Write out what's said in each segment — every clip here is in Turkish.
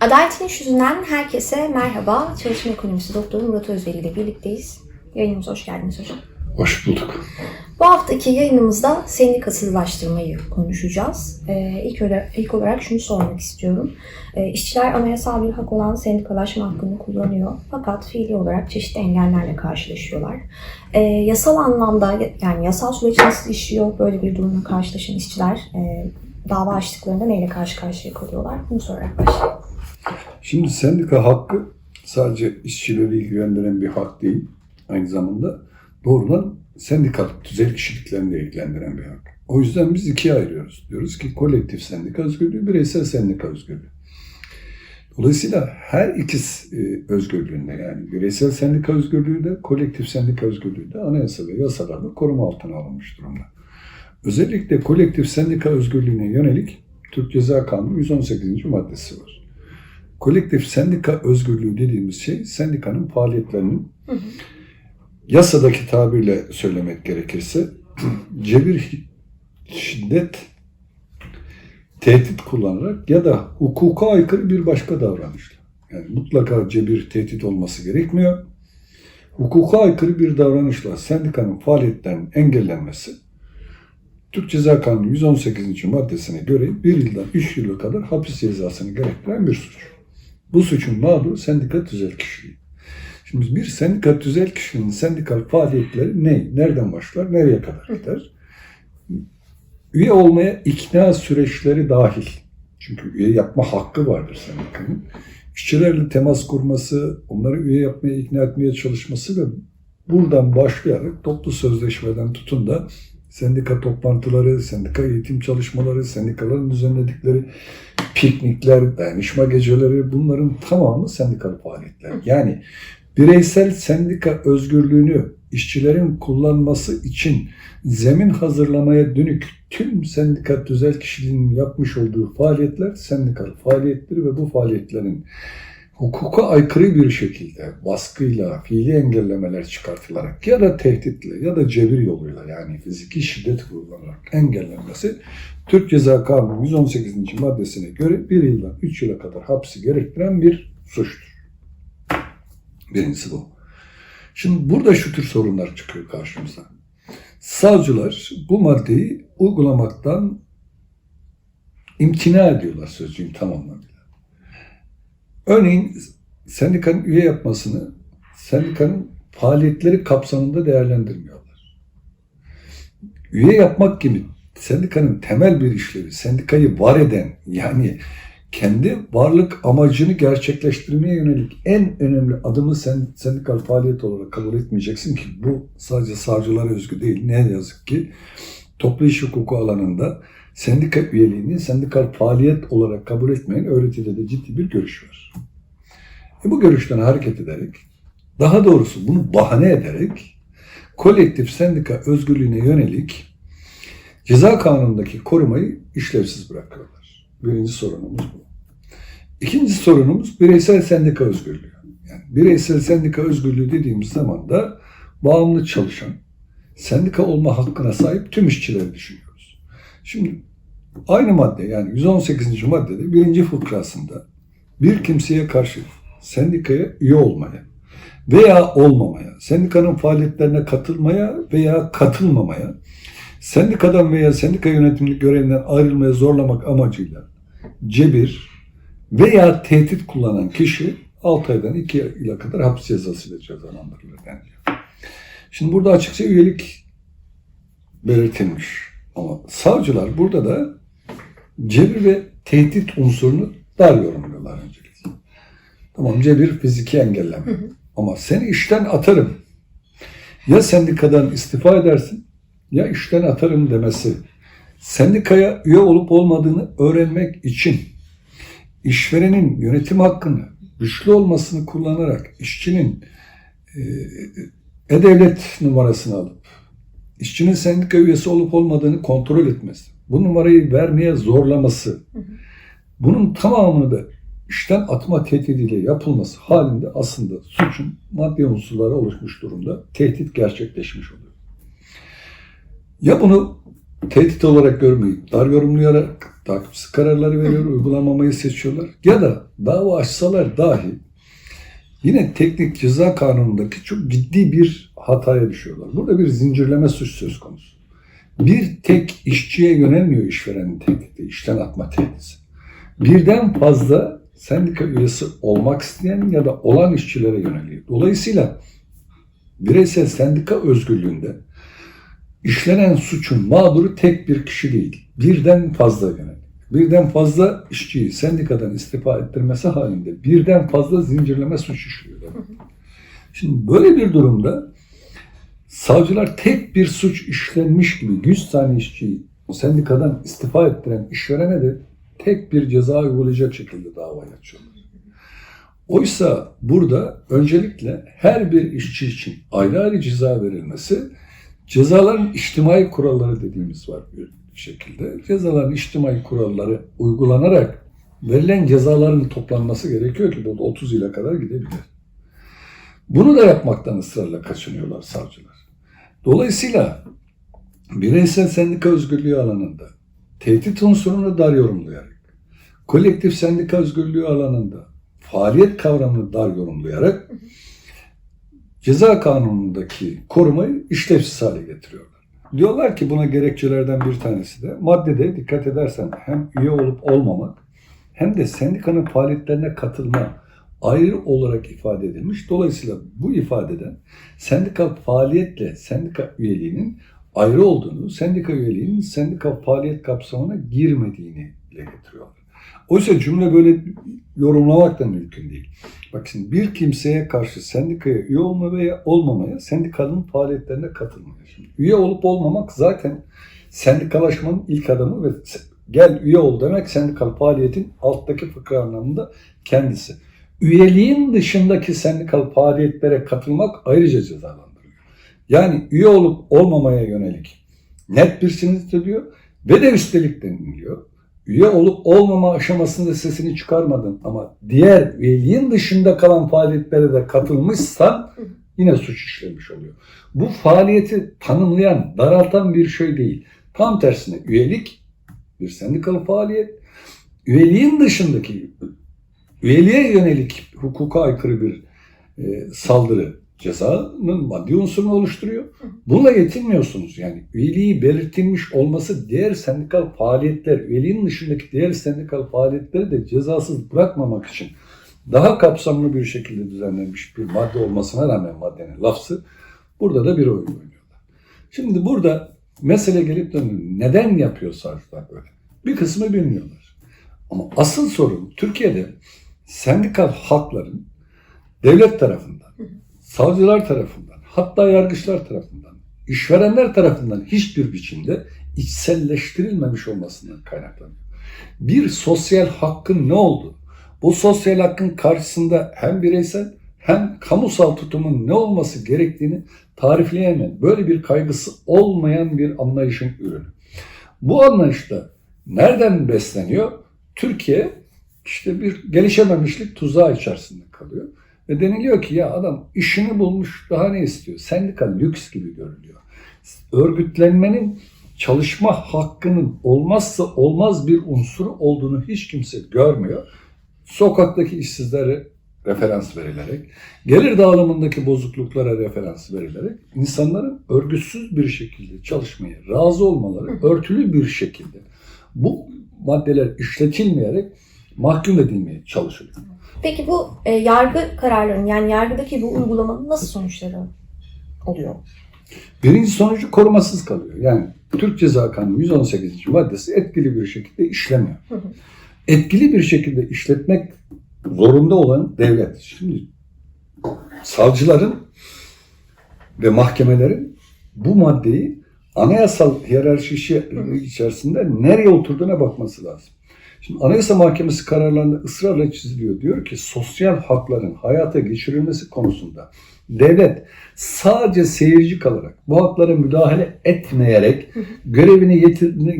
Adaletin İş Yüzünden herkese merhaba. Çalışma Ekonomisi Doktoru Murat Özveri ile birlikteyiz. Yayınımıza hoş geldiniz hocam. Hoş bulduk. Bu haftaki yayınımızda sendikasızlaştırmayı konuşacağız. Ee, ilk, öyle, ilk olarak şunu sormak istiyorum. Ee, işçiler anayasal bir hak olan sendikalaşma hakkını kullanıyor. Fakat fiili olarak çeşitli engellerle karşılaşıyorlar. Ee, yasal anlamda yani yasal süreç nasıl işliyor böyle bir durumla karşılaşan işçiler e, dava açtıklarında neyle karşı karşıya kalıyorlar? Bunu sorarak başlayalım. Şimdi sendika hakkı sadece işçileri ilgilendiren bir hak değil. Aynı zamanda doğrudan sendikal tüzel kişiliklerini de ilgilendiren bir hak. O yüzden biz ikiye ayırıyoruz. Diyoruz ki kolektif sendika özgürlüğü, bireysel sendika özgürlüğü. Dolayısıyla her ikisi e, özgürlüğünde yani bireysel sendika özgürlüğü de kolektif sendika özgürlüğü de anayasa ve yasalarla koruma altına alınmış durumda. Özellikle kolektif sendika özgürlüğüne yönelik Türk Ceza Kanunu 118. maddesi var. Kolektif sendika özgürlüğü dediğimiz şey sendikanın faaliyetlerinin Hı hı. yasadaki tabirle söylemek gerekirse cebir, şiddet, tehdit kullanarak ya da hukuka aykırı bir başka davranışla. Yani mutlaka cebir, tehdit olması gerekmiyor. Hukuka aykırı bir davranışla sendikanın faaliyetlerinin engellenmesi Türk Ceza Kanunu 118. maddesine göre 1 yıldan 3 yıla kadar hapis cezasını gerektiren bir suç. Bu suçun mağduru sendika tüzel kişiliği. Şimdi bir sendika tüzel kişinin sendikal faaliyetleri ne? Nereden başlar? Nereye kadar gider? Üye olmaya ikna süreçleri dahil. Çünkü üye yapma hakkı vardır sendikanın. İşçilerle temas kurması, onları üye yapmaya ikna etmeye çalışması ve buradan başlayarak toplu sözleşmeden tutun da sendika toplantıları, sendika eğitim çalışmaları, sendikaların düzenledikleri piknikler, dayanışma geceleri bunların tamamı sendikal faaliyetler. Yani bireysel sendika özgürlüğünü işçilerin kullanması için zemin hazırlamaya dönük tüm sendika tüzel kişiliğinin yapmış olduğu faaliyetler sendikal faaliyettir ve bu faaliyetlerin hukuka aykırı bir şekilde baskıyla, fiili engellemeler çıkartılarak ya da tehditle ya da cebir yoluyla yani fiziki şiddet kullanarak engellenmesi Türk Ceza Kanunu 118. maddesine göre 1 yıldan 3 yıla kadar hapsi gerektiren bir suçtur. Birincisi bu. Şimdi burada şu tür sorunlar çıkıyor karşımıza. Savcılar bu maddeyi uygulamaktan imtina ediyorlar sözcüğün tam anlamıyla. Örneğin sendikanın üye yapmasını sendikanın faaliyetleri kapsamında değerlendirmiyorlar. Üye yapmak gibi sendikanın temel bir işlevi, sendikayı var eden yani kendi varlık amacını gerçekleştirmeye yönelik en önemli adımı sen sendikal faaliyet olarak kabul etmeyeceksin ki bu sadece savcılara özgü değil. Ne yazık ki toplu iş hukuku alanında sendika üyeliğini sendikal faaliyet olarak kabul etmeyen öğretide de ciddi bir görüş var. E bu görüşten hareket ederek, daha doğrusu bunu bahane ederek kolektif sendika özgürlüğüne yönelik ceza kanunundaki korumayı işlevsiz bırakıyorlar. Birinci sorunumuz bu. İkinci sorunumuz bireysel sendika özgürlüğü. Yani bireysel sendika özgürlüğü dediğimiz zaman da bağımlı çalışan, sendika olma hakkına sahip tüm işçileri düşünüyoruz. Şimdi aynı madde yani 118. maddede birinci fıkrasında bir kimseye karşı sendikaya üye olmaya veya olmamaya, sendikanın faaliyetlerine katılmaya veya katılmamaya, sendikadan veya sendika yönetimlik görevinden ayrılmaya zorlamak amacıyla cebir veya tehdit kullanan kişi 6 aydan 2 yıla kadar hapis cezasıyla cezalandırılır deniliyor. Şimdi burada açıkça üyelik belirtilmiş. Ama savcılar burada da cebir ve tehdit unsurunu dar yorumluyorlar öncelikle. Tamam cebir fiziki engelleme. Ama seni işten atarım. Ya sendikadan istifa edersin ya işten atarım demesi. Sendikaya üye olup olmadığını öğrenmek için işverenin yönetim hakkını güçlü olmasını kullanarak işçinin e, e-devlet numarasını alıp işçinin sendika üyesi olup olmadığını kontrol etmesi, bu numarayı vermeye zorlaması, bunun tamamını da işten atma tehdidiyle yapılması halinde aslında suçun maddi unsurları oluşmuş durumda. Tehdit gerçekleşmiş oluyor. Ya bunu tehdit olarak görmeyip dar yorumlayarak takipsiz kararları veriyor, uygulamamayı seçiyorlar. Ya da dava açsalar dahi yine teknik ceza kanunundaki çok ciddi bir hataya düşüyorlar. Burada bir zincirleme suç söz konusu. Bir tek işçiye yönelmiyor işverenin tehdidi, işten atma tehdidi. Birden fazla sendika üyesi olmak isteyen ya da olan işçilere yöneliyor. Dolayısıyla bireysel sendika özgürlüğünde işlenen suçun mağduru tek bir kişi değil. Birden fazla yönelik. Birden fazla işçiyi sendikadan istifa ettirmesi halinde birden fazla zincirleme suç işliyor. Şimdi böyle bir durumda savcılar tek bir suç işlenmiş gibi 100 tane işçiyi sendikadan istifa ettiren işverene de tek bir ceza uygulayacak şekilde dava açıyorlar. Oysa burada öncelikle her bir işçi için ayrı ayrı ceza verilmesi cezaların içtimai kuralları dediğimiz var bir şekilde. Cezaların içtimai kuralları uygulanarak verilen cezaların toplanması gerekiyor ki bu da 30 yıla kadar gidebilir. Bunu da yapmaktan ısrarla kaçınıyorlar savcılar. Dolayısıyla bireysel sendika özgürlüğü alanında tehdit unsurunu dar yorumlayarak, kolektif sendika özgürlüğü alanında faaliyet kavramını dar yorumlayarak ceza kanunundaki korumayı işlevsiz hale getiriyorlar. Diyorlar ki buna gerekçelerden bir tanesi de maddede dikkat edersen hem üye olup olmamak hem de sendikanın faaliyetlerine katılma ayrı olarak ifade edilmiş. Dolayısıyla bu ifadeden sendikal faaliyetle sendika üyeliğinin ayrı olduğunu, sendika üyeliğinin sendika faaliyet kapsamına girmediğini dile getiriyorlar. Oysa cümle böyle yorumlamak da mümkün değil. Bak şimdi bir kimseye karşı sendikaya üye olma veya olmamaya, sendikanın faaliyetlerine katılmaya. Şimdi üye olup olmamak zaten sendikalaşmanın ilk adımı ve gel üye ol demek sendikal faaliyetin alttaki fıkra anlamında kendisi. Üyeliğin dışındaki sendikal faaliyetlere katılmak ayrıca cezalandırılıyor. Yani üye olup olmamaya yönelik net bir sinir diyor ve de üstelik deniliyor üye olup olmama aşamasında sesini çıkarmadın ama diğer üyeliğin dışında kalan faaliyetlere de katılmışsan yine suç işlemiş oluyor. Bu faaliyeti tanımlayan, daraltan bir şey değil. Tam tersine üyelik bir sendikal faaliyet, üyeliğin dışındaki üyeliğe yönelik hukuka aykırı bir e, saldırı cezanın maddi unsurunu oluşturuyor. Bununla yetinmiyorsunuz. Yani üyeliği belirtilmiş olması diğer sendikal faaliyetler, üyeliğin dışındaki diğer sendikal faaliyetleri de cezasız bırakmamak için daha kapsamlı bir şekilde düzenlenmiş bir madde olmasına rağmen maddenin lafzı burada da bir oyun oynuyorlar. Şimdi burada mesele gelip dönüyor. Neden yapıyor savcılar böyle? Bir kısmı bilmiyorlar. Ama asıl sorun Türkiye'de sendikal hakların devlet tarafından, savcılar tarafından, hatta yargıçlar tarafından, işverenler tarafından hiçbir biçimde içselleştirilmemiş olmasından kaynaklanıyor. Bir sosyal hakkın ne oldu? Bu sosyal hakkın karşısında hem bireysel hem kamusal tutumun ne olması gerektiğini tarifleyemeyen, böyle bir kaygısı olmayan bir anlayışın ürünü. Bu anlayışta nereden besleniyor? Türkiye işte bir gelişememişlik tuzağı içerisinde kalıyor. Ve deniliyor ki ya adam işini bulmuş daha ne istiyor? Sendika lüks gibi görülüyor. Örgütlenmenin çalışma hakkının olmazsa olmaz bir unsuru olduğunu hiç kimse görmüyor. Sokaktaki işsizlere referans verilerek, gelir dağılımındaki bozukluklara referans verilerek insanların örgütsüz bir şekilde çalışmaya razı olmaları örtülü bir şekilde bu maddeler işletilmeyerek mahkum edilmeye çalışılıyor. Peki bu e, yargı kararlarının yani yargıdaki bu uygulamanın nasıl sonuçları oluyor? Birinci sonucu korumasız kalıyor. Yani Türk Ceza Kanunu 118. maddesi etkili bir şekilde işlemiyor. Hı hı. Etkili bir şekilde işletmek zorunda olan devlet. Şimdi savcıların ve mahkemelerin bu maddeyi anayasal hiyerarşisi içerisinde nereye oturduğuna bakması lazım. Şimdi Anayasa Mahkemesi kararlarında ısrarla çiziliyor. Diyor ki sosyal hakların hayata geçirilmesi konusunda devlet sadece seyirci kalarak bu haklara müdahale etmeyerek görevini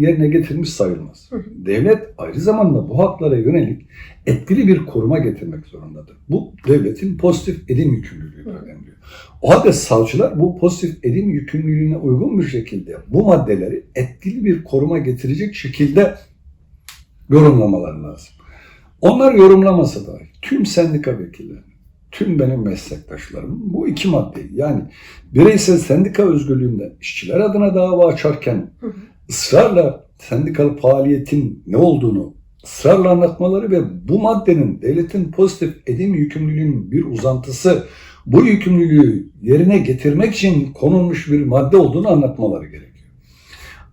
yerine getirmiş sayılmaz. Devlet aynı zamanda bu haklara yönelik etkili bir koruma getirmek zorundadır. Bu devletin pozitif edim yükümlülüğü önemliyor. O halde savcılar bu pozitif edim yükümlülüğüne uygun bir şekilde bu maddeleri etkili bir koruma getirecek şekilde yorumlamaları lazım. Onlar yorumlamasa dahi tüm sendika vekilleri, tüm benim meslektaşlarım bu iki maddeyi yani bireysel sendika özgürlüğünde işçiler adına dava açarken ısrarla sendikal faaliyetin ne olduğunu ısrarla anlatmaları ve bu maddenin devletin pozitif edim yükümlülüğünün bir uzantısı bu yükümlülüğü yerine getirmek için konulmuş bir madde olduğunu anlatmaları gerekiyor.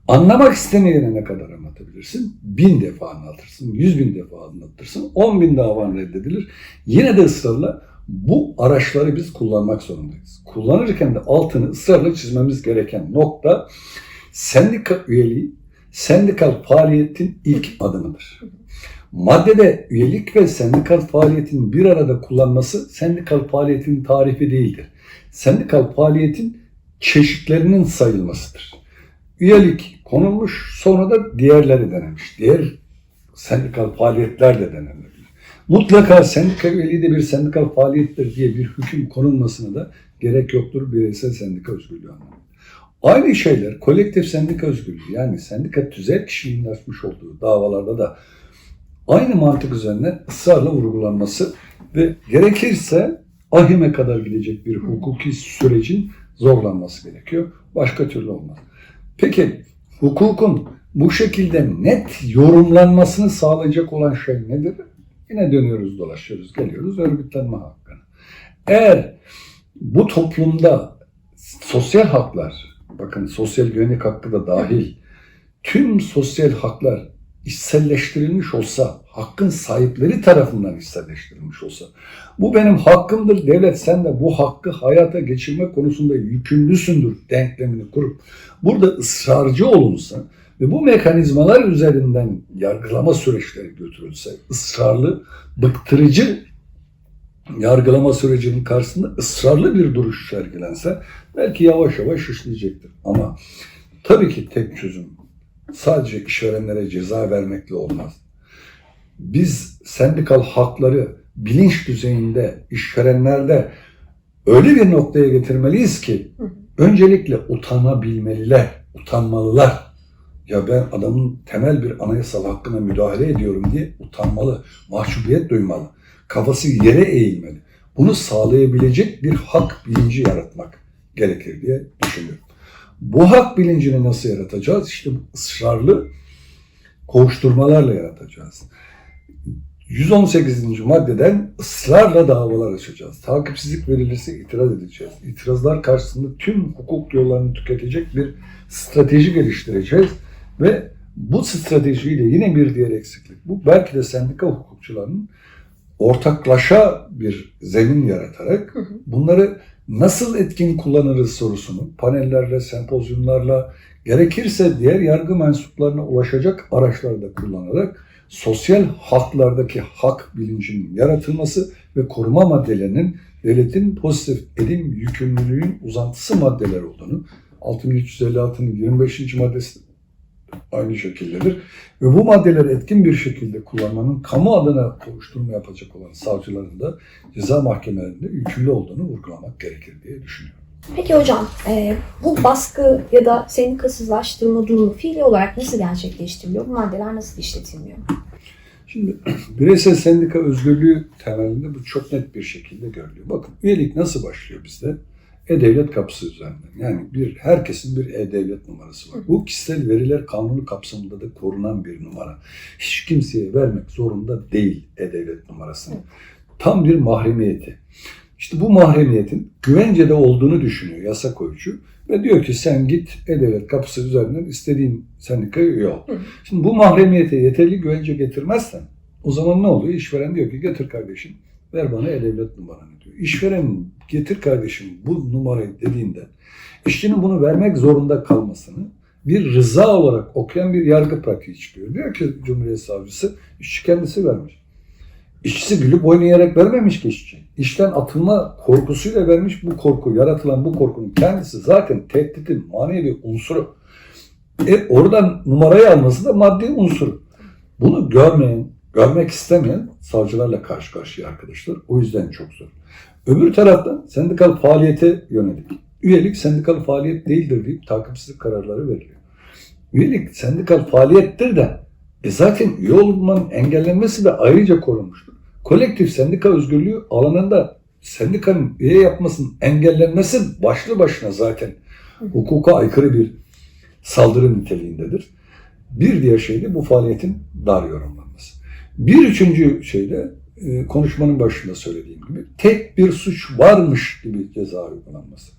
Anlamak istemeyene ne kadar anlatabilirsin? Bin defa anlatırsın, yüz bin defa anlatırsın, on bin davan reddedilir. Yine de ısrarla bu araçları biz kullanmak zorundayız. Kullanırken de altını ısrarla çizmemiz gereken nokta sendika üyeliği, sendikal faaliyetin ilk adımıdır. Maddede üyelik ve sendikal faaliyetin bir arada kullanması sendikal faaliyetin tarifi değildir. Sendikal faaliyetin çeşitlerinin sayılmasıdır. Üyelik konulmuş sonra da diğerleri denilmiş. Diğer sendikal faaliyetler de denilebilir. Mutlaka sendika üyeliği de bir sendikal faaliyettir diye bir hüküm konulmasına da gerek yoktur bireysel sendika özgürlüğü anlamında. Aynı şeyler kolektif sendika özgürlüğü yani sendika tüzel kişiliğinin açmış olduğu davalarda da aynı mantık üzerine ısrarla vurgulanması ve gerekirse ahime kadar gidecek bir hukuki sürecin zorlanması gerekiyor. Başka türlü olmaz. Peki hukukun bu şekilde net yorumlanmasını sağlayacak olan şey nedir? Yine dönüyoruz dolaşıyoruz geliyoruz örgütlenme hakkına. Eğer bu toplumda sosyal haklar, bakın sosyal güvenlik hakkı da dahil, tüm sosyal haklar içselleştirilmiş olsa, hakkın sahipleri tarafından içselleştirilmiş olsa, bu benim hakkımdır devlet sen de bu hakkı hayata geçirme konusunda yükümlüsündür denklemini kurup burada ısrarcı olunsa ve bu mekanizmalar üzerinden yargılama süreçleri götürülse, ısrarlı, bıktırıcı yargılama sürecinin karşısında ısrarlı bir duruş sergilense belki yavaş yavaş işleyecektir. Ama tabii ki tek çözüm sadece işverenlere ceza vermekle olmaz. Biz sendikal hakları bilinç düzeyinde işverenlerde öyle bir noktaya getirmeliyiz ki öncelikle utanabilmeliler, utanmalılar. Ya ben adamın temel bir anayasal hakkına müdahale ediyorum diye utanmalı, mahcubiyet duymalı, kafası yere eğilmeli. Bunu sağlayabilecek bir hak bilinci yaratmak gerekir diye düşünüyorum. Bu hak bilincini nasıl yaratacağız? İşte ısrarlı koğuşturmalarla yaratacağız. 118. maddeden ısrarla davalar açacağız. Takipsizlik verilirse itiraz edeceğiz. İtirazlar karşısında tüm hukuk yollarını tüketecek bir strateji geliştireceğiz ve bu stratejiyle yine bir diğer eksiklik. Bu belki de sendika hukukçularının ortaklaşa bir zemin yaratarak bunları nasıl etkin kullanırız sorusunu panellerle, sempozyumlarla, gerekirse diğer yargı mensuplarına ulaşacak araçlarda kullanarak sosyal haklardaki hak bilincinin yaratılması ve koruma maddelerinin devletin pozitif edim yükümlülüğün uzantısı maddeler olduğunu 6356'nın 25. maddesi aynı şekildedir. Ve bu maddeleri etkin bir şekilde kullanmanın kamu adına kovuşturma yapacak olan savcıların da ceza mahkemelerinde yükümlü olduğunu vurgulamak gerekir diye düşünüyorum. Peki hocam, e, bu baskı ya da sendikasızlaştırma durumu fiili olarak nasıl gerçekleştiriliyor? Bu maddeler nasıl işletilmiyor? Şimdi bireysel sendika özgürlüğü temelinde bu çok net bir şekilde görülüyor. Bakın üyelik nasıl başlıyor bizde? E-Devlet kapısı üzerinden. Yani bir herkesin bir E-Devlet numarası var. Bu kişisel veriler kanunu kapsamında da korunan bir numara. Hiç kimseye vermek zorunda değil E-Devlet numarasını. Tam bir mahremiyeti. İşte bu mahremiyetin güvencede olduğunu düşünüyor yasa koyucu ve diyor ki sen git E-Devlet kapısı üzerinden istediğin sendikaya üye ol. Hı. Şimdi bu mahremiyete yeterli güvence getirmezsen o zaman ne oluyor? İşveren diyor ki getir kardeşim ver bana E-Devlet numaranı diyor. İşveren getir kardeşim bu numarayı dediğinde işçinin bunu vermek zorunda kalmasını bir rıza olarak okuyan bir yargı pratiği çıkıyor. Diyor ki Cumhuriyet Savcısı işçi kendisi vermiş. İşçisi gülüp oynayarak vermemiş ki işçi. İşten atılma korkusuyla vermiş bu korku, yaratılan bu korkunun kendisi zaten tehditin manevi unsuru. E oradan numarayı alması da maddi unsur. Bunu görmeyen, görmek istemeyen savcılarla karşı karşıya arkadaşlar. O yüzden çok zor. Öbür taraftan sendikal faaliyete yönelik. Üyelik sendikal faaliyet değildir deyip takipsizlik kararları veriliyor. Üyelik sendikal faaliyettir de E zaten üye olmanın engellenmesi de ayrıca korunmuştur. Kolektif sendika özgürlüğü alanında sendikanın üye yapmasının engellenmesi başlı başına zaten hukuka aykırı bir saldırı niteliğindedir. Bir diğer şey de bu faaliyetin dar yorumlanması. Bir üçüncü şey de e, konuşmanın başında söylediğim gibi tek bir suç varmış gibi ceza uygulanması.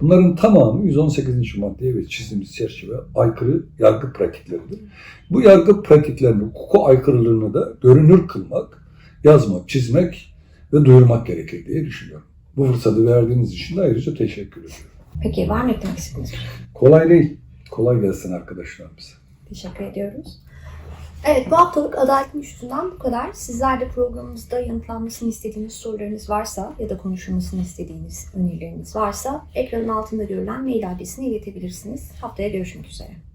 Bunların tamamı 118. maddeye ve çizdiğimiz çerçeve aykırı yargı pratikleridir. Bu yargı pratiklerinin hukuka aykırılığını da görünür kılmak, yazmak, çizmek ve duyurmak gerekir diye düşünüyorum. Bu fırsatı verdiğiniz için de ayrıca teşekkür ediyorum. Peki var mı eklemek istediğiniz şey? Kolay değil. Kolay gelsin arkadaşlarımıza. Teşekkür ediyoruz. Evet bu haftalık Adaletin Üstünden bu kadar. Sizler de programımızda yanıtlanmasını istediğiniz sorularınız varsa ya da konuşulmasını istediğiniz önerileriniz varsa ekranın altında görülen mail adresine iletebilirsiniz. Haftaya görüşmek üzere.